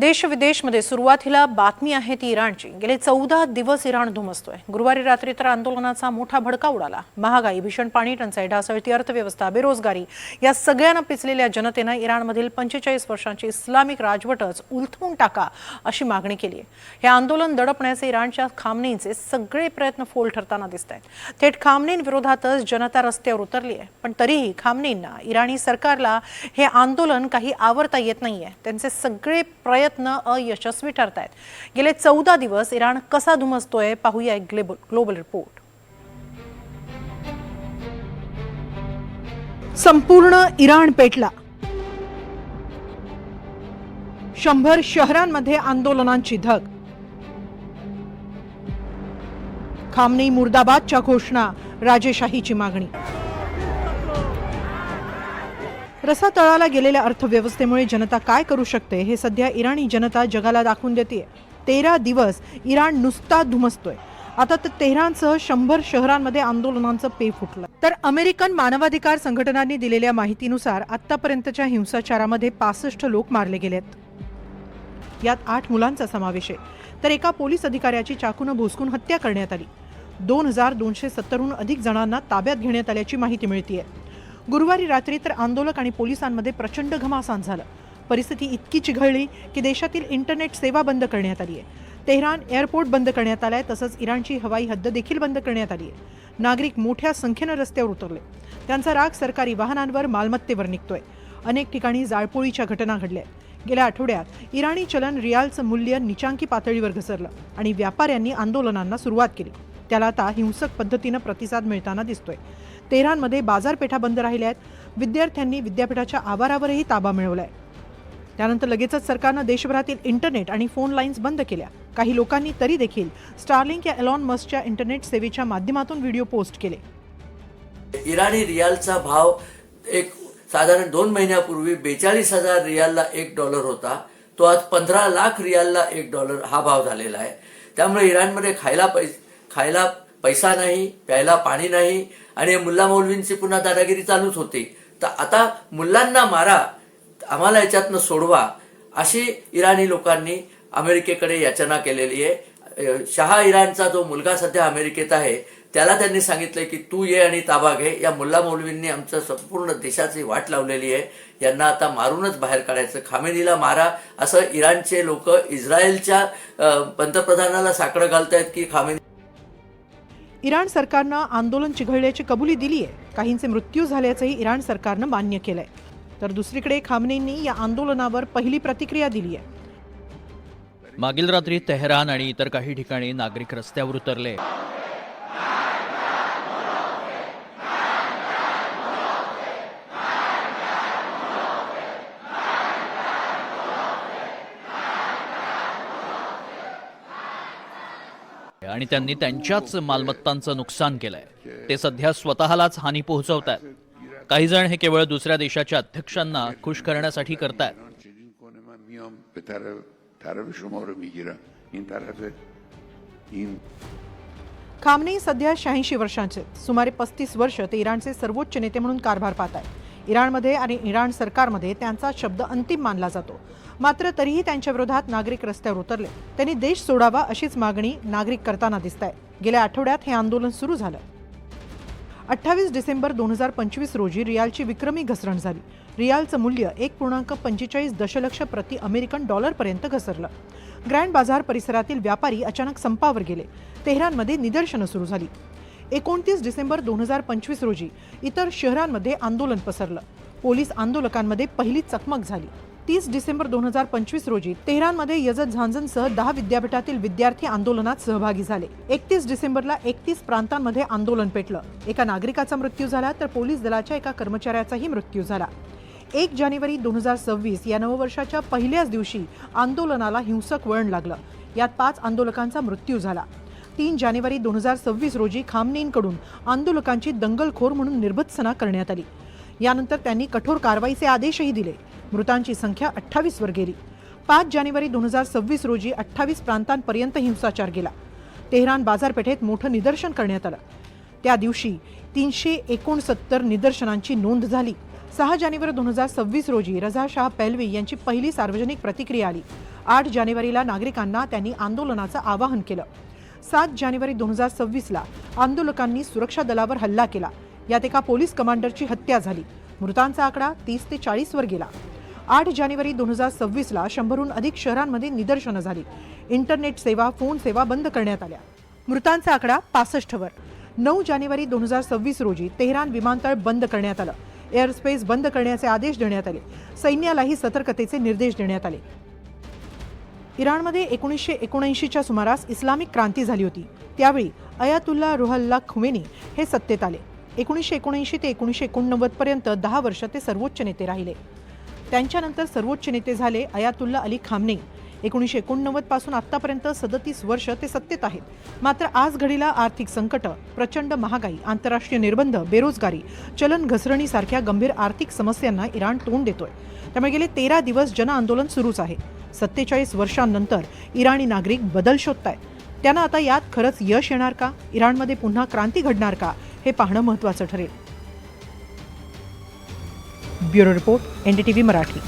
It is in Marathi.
देश विदेशमध्ये सुरुवातीला बातमी आहे ती इराणची. गेले चौदा दिवस इराण धुमसतोय. गुरुवारी रात्री तर आंदोलनाचा मोठा भडका उडाला. महागाई भीषण पाणी टंचाई ढासळती अर्थव्यवस्था बेरोजगारी या सगळ्यांना पिचलेल्या जनतेनं इराणमधील पंचेचाळीस वर्षांची इस्लामिक राजवटच उलथवून टाका अशी मागणी केली आहे हे आंदोलन दडपण्याचे इराणच्या खामनेंचे सगळे प्रयत्न फोल ठरताना दिसत आहेत थेट खामनेंविरोधातच जनता रस्त्यावर उतरली आहे पण तरीही खामनेंना इराणी सरकारला हे आंदोलन काही आवरता येत नाहीये. त्यांचे सगळे प्रयत्न अयशस्वी ठरत आहेत गेले चौदा दिवस इराण कसा धुमसतोय पाहूया एक ग्लोबल ग्लोबल रिपोर्ट. संपूर्ण इराण पेटला. शंभर शहरांमध्ये आंदोलनांची धग. खामनी मुर्दाबादच्या घोषणा राजेशाहीची मागणी. रसातळाला गेलेल्या अर्थव्यवस्थेमुळे जनता काय करू शकते हे सध्या इराणी जनता जगाला दाखवून देते तेरा दिवस इराण नुसता धुमसतोय. आता तर तेहरानसह शंभर शहरांमध्ये आंदोलनांचं पे फुटलं. तर अमेरिकन मानवाधिकार संघटनांनी दिलेल्या माहितीनुसार आतापर्यंतच्या हिंसाचारामध्ये पासष्ट लोक मारले गेलेत. यात आठ मुलांचा समावेश आहे. तर एका पोलीस अधिकाऱ्याची चाकूनं भोसकून हत्या करण्यात आली. दोन हजार दोनशे सत्तरहून अधिक जणांना ताब्यात घेण्यात आल्याची माहिती मिळतीये. गुरुवारी रात्री तर आंदोलक आणि पोलिसांमध्ये प्रचंड घमासान झालं. परिस्थिती इतकी चिघळली की देशातील इंटरनेट सेवा बंद करण्यात आली आहे. तेहरान एअरपोर्ट बंद करण्यात आलाय तसंच इराणची हवाई हद्द देखील बंद करण्यात आली आहे. नागरिक मोठ्या संख्येनं रस्त्यावर उतरले. त्यांचा राग सरकारी वाहनांवर मालमत्तेवर निघतोय. अनेक ठिकाणी जाळपोळीच्या घटना घडल्या आहेत. गेल्या आठवड्यात इराणी चलन रियालचं मूल्य निचांकी पातळीवर घसरलं आणि व्यापाऱ्यांनी आंदोलनांना सुरुवात केली. त्याला आता हिंसक पद्धतीनं प्रतिसाद मिळताना दिसतोय. तेहरानमध्ये बाजारपेठा बंद राहिल्या आहेत. विद्यार्थ्यांनी विद्यापीठाच्या आवारावरही ताबा मिळवलाय. त्यानंतर लगेचच सरकारनं देशभरातील इंटरनेट आणि फोन लाईन्स बंद केल्या. काही लोकांनी तरी देखील स्टारलिंक या एलॉन मस्कच्या इंटरनेट सेवेच्या माध्यमातून व्हिडिओ पोस्ट केले. इराणी रियालचा भाव एक साधारण दोन महिन्यापूर्वी बेचाळीस हजार रियालला एक डॉलर होता. तो आज पंधरा लाख रियालला एक डॉलर हा भाव झालेला आहे. त्यामुळे इराणमध्ये खायला पै खायला पैसा नाही प्यायला पाणी नाही आणि मुल्ला मौलवींची पुन्हा दादागिरी चालूच होती. तर आता मुलांना मारा आम्हाला याच्यातनं सोडवा अशी इराणी लोकांनी अमेरिकेकडे याचना केलेली आहे. शहा इराणचा जो मुलगा सध्या अमेरिकेत आहे त्याला त्यांनी सांगितलंय की तू ये आणि ताबा घे. या मुल्ला मौलवींनी आमचं संपूर्ण देशाची वाट लावलेली आहे. यांना आता मारूनच बाहेर काढायचं. खामेनीला मारा. असं इराणचे लोक इस्रायलच्या पंतप्रधानाला साकडं घालतायत की खामेनी इराण सरकारनं आंदोलन चिघळल्याची कबुली दिली आहे काहींचे मृत्यू झाल्याचंही इराण सरकारनं मान्य केलंय. तर दुसरीकडे खामनेंनी या आंदोलनावर पहिली प्रतिक्रिया दिली आहे मागील रात्री तेहरान आणि इतर काही ठिकाणी नागरिक रस्त्यावर उतरले. आणि त्यांनी त्यांच्याच मालमत्तांचं नुकसान केलंय. ते सध्या स्वतःलाच हानी पोहोचवत आहेत काही जण हे केवळ दुसऱ्या देशाच्या अध्यक्षांना खुश करण्यासाठी करतायत. खामने सध्या शहाऐंशी वर्षांचे सुमारे पस्तीस वर्ष ते इराणचे सर्वोच्च नेते म्हणून कारभार पाहत आहेत इराणमध्ये आणि इराण सरकारमध्ये त्यांचा शब्द अंतिम मानला जातो. मात्र तरीही त्यांच्या विरोधात नागरिक रस्त्यावर उतरले. त्यांनी देश सोडावा अशीच मागणी नागरिक करताना दिसत आहे गेल्या आठवड्यात हे आंदोलन सुरू झालं. अठ्ठावीस डिसेंबर दोन हजार पंचवीस रोजी रियालची विक्रमी घसरण झाली. रियालचं मूल्य एक पूर्णांक पंचेचाळीस दशलक्ष प्रति अमेरिकन डॉलरपर्यंत घसरलं. ग्रँड बाजार परिसरातील व्यापारी अचानक संपावर गेले. तेहरानमध्ये निदर्शनं सुरू झाली. एकोणतीस डिसेंबर दोन हजार पंचवीस रोजी इतर शहरांमध्ये आंदोलन पसरलं. पोलीस आंदोलकांमध्ये पहिली चकमक झाली. तीस डिसेंबर दोन हजार पंचवीस रोजी तेहरानमध्ये यजत झांझनसह दहा विद्यापीठातील विद्यार्थी आंदोलनात सहभागी झाले. एकतीस डिसेंबरला एकतीस प्रांतांमध्ये आंदोलन पेटलं. एका नागरिकाचा मृत्यू झाला तर पोलीस दलाच्या एका कर्मचाऱ्याचाही मृत्यू झाला. एक जानेवारी दोन हजार सव्वीस या नववर्षाच्या पहिल्याच दिवशी आंदोलनाला हिंसक वळण लागलं. यात पाच आंदोलकांचा मृत्यू झाला. तीन जानेवारी दोन हजार सव्वीस रोजी खामनेंकडून आंदोलकांची दंगलखोर म्हणून निर्भत्सना करण्यात आली. यानंतर त्यांनी कठोर कारवाईचे आदेशही दिले. मृतांची संख्या अठ्ठावीसवर गेली. पाच जानेवारी दोन हजार सव्वीस रोजी अठ्ठावीस प्रांतांपर्यंत हिंसाचार गेला तेहरान बाजारपेठेत मोठं निदर्शन करण्यात आलं. त्या दिवशी तीनशे एकोणसत्तर निदर्शनांची नोंद झाली. सहा जानेवारी दोन हजार सव्वीस रोजी रझा शाह पेलवी यांची पहिली सार्वजनिक प्रतिक्रिया आली. आठ जानेवारीला नागरिकांना त्यांनी आंदोलनाचं आवाहन केलं. सात जानेवारी दोन हजार सव्वीसला आंदोलकांनी सुरक्षा दलावर हल्ला केला. यात एका पोलीस कमांडरची हत्या झाली. मृतांचा आकडा तीस ते चाळीसवर गेला. आठ जानेवारी दोन हजार सव्वीसला शंभरहून अधिक शहरांमध्ये निदर्शनं झाली. इंटरनेट सेवा फोन सेवा बंद करण्यात आल्या. मृतांचा आकडा पासष्टवर नऊ जानेवारी दोन हजार सव्वीस रोजी तेहरान विमानतळ बंद करण्यात आलं. एअरस्पेस बंद करण्याचे आदेश देण्यात आले. सैन्यालाही सतर्कतेचे निर्देश देण्यात आले. इराणमध्ये एकोणीसशे एकोणऐंशीच्या सुमारास इस्लामिक क्रांती झाली होती. त्यावेळी अयातुल्ला रुहल्ला खुमेनी हे सत्तेत आले. एकोणीसशे एकोणऐंशी ते एकोणीसशे एकोणनव्वदपर्यंत दहा वर्ष ते सर्वोच्च नेते राहिले. त्यांच्यानंतर सर्वोच्च नेते झाले अयातुल्ला अली खामने. एकोणीसशे एकोणनव्वदपासून आतापर्यंत सदतीस वर्ष ते सत्तेत आहेत. मात्र आज घडीला आर्थिक संकट प्रचंड महागाई आंतरराष्ट्रीय निर्बंध बेरोजगारी चलन घसरणीसारख्या गंभीर आर्थिक समस्यांना इराण तोंड देतोय. त्यामुळे गेले तेरा दिवस जनआंदोलन सुरूच आहे. सत्तेचाळीस वर्षांनंतर इराणी नागरिक बदल शोधतायत. त्यांना आता यात खरंच यश येणार का? इराणमध्ये पुन्हा क्रांती घडणार का? हे पाहणं महत्त्वाचं ठरेल. Bureau report NDTV Marathi.